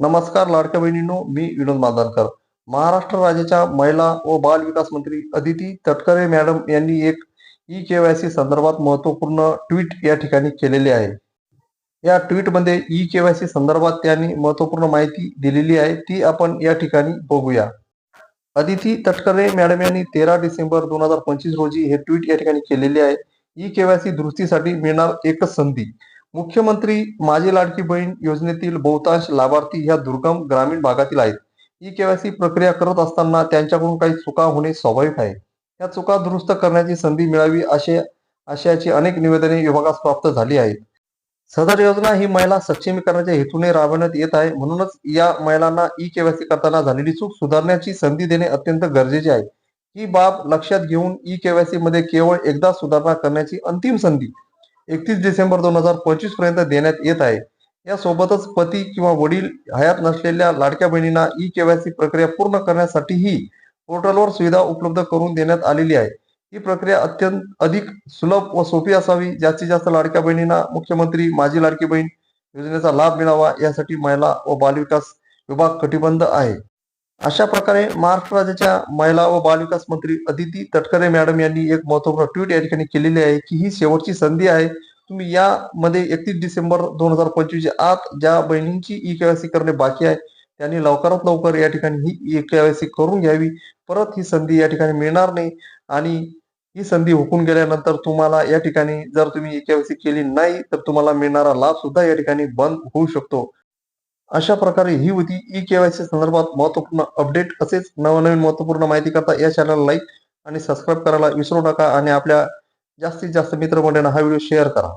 नमस्कार लाडक्या बहिणींनो मी विनोद मादानकर महाराष्ट्र राज्याच्या महिला व बाल विकास मंत्री अदिती तटकरे मॅडम यांनी एक ई केवायसी संदर्भात महत्त्वपूर्ण ट्विट या ठिकाणी केलेले आहे. या ट्विटमध्ये ई केवायसी संदर्भात त्यांनी महत्त्वपूर्ण माहिती दिलेली आहे ती आपण या ठिकाणी बघूया. अदिती तटकरे मॅडम यांनी तेरा डिसेंबर दोन हजार पंचवीस रोजी हे ट्विट या ठिकाणी केलेले आहे. ई केवायसी दुरुस्तीसाठी मिळणार एकच संधी. मुख्यमंत्री माझी लाडकी बहीण योजनेतील बहुतांश लाभार्थी ह्या दुर्गम ग्रामीण भागातील आहेत. ई केवायसी प्रक्रिया करत असताना त्यांच्याकडून काही चुका होणे स्वाभाविक आहे. या चुका दुरुस्त करण्याची संधी मिळावी असे आशयाची अनेक निवेदने विभागास प्राप्त झाली आहेत. सदर योजना ही महिला सक्षमीकरणाच्या हेतूने राबवण्यात येत आहे. म्हणूनच या महिलांना ई केवायसी करताना झालेली चूक सुधारण्याची संधी देणे अत्यंत गरजेचे आहे. ही बाब लक्षात घेऊन ई केवायसी मध्ये केवळ एकदा सुधारणा करण्याची अंतिम संधी एकतीस डिसेंबर दोन हजार पंचवीसपर्यंत देण्यात येत आहे. यासोबतच पती किंवा वडील हयात नसलेल्या लाडक्या बहिणींना ई केवायसी प्रक्रिया पूर्ण करण्यासाठीही पोर्टलवर सुविधा उपलब्ध करून देण्यात आलेली आहे. ही प्रक्रिया अत्यंत अधिक सुलभ व सोपी असावी जास्तीत जास्त लाडक्या बहिणींना मुख्यमंत्री माझी लाडकी बहीण योजनेचा लाभ मिळावा यासाठी महिला व बालविकास विभाग कटिबद्ध आहे. अशा प्रकारे महाराष्ट्र राज्याच्या महिला व बालविकास मंत्री अदिती तटकरे मॅडम यांनी एक महत्त्वपूर्ण ट्विट या ठिकाणी केलेली आहे की ही शेवटची संधी आहे. तुम्ही यामध्ये एकतीस डिसेंबर दोन हजार पंचवीसच्या आत ज्या बहिणींची ई केवायसी करणे बाकी आहे त्यांनी लवकरात लवकर या ठिकाणी ही ई केवायसी करून घ्यावी. परत ही संधी या ठिकाणी मिळणार नाही आणि ही संधी हुकून गेल्यानंतर तुम्हाला या ठिकाणी जर तुम्ही ई केवायसी केली नाही तर तुम्हाला मिळणारा लाभ सुद्धा या ठिकाणी बंद होऊ शकतो. अशा प्रकारे ही होती ई केवायसी संदर्भात महत्त्वपूर्ण अपडेट. असेच नवनवीन महत्त्वपूर्ण माहिती करता या चॅनलला लाईक आणि सबस्क्राईब करायला विसरू नका आणि आपल्या जास्तीत जास्त मित्रमंडळींना हा व्हिडिओ शेअर करा.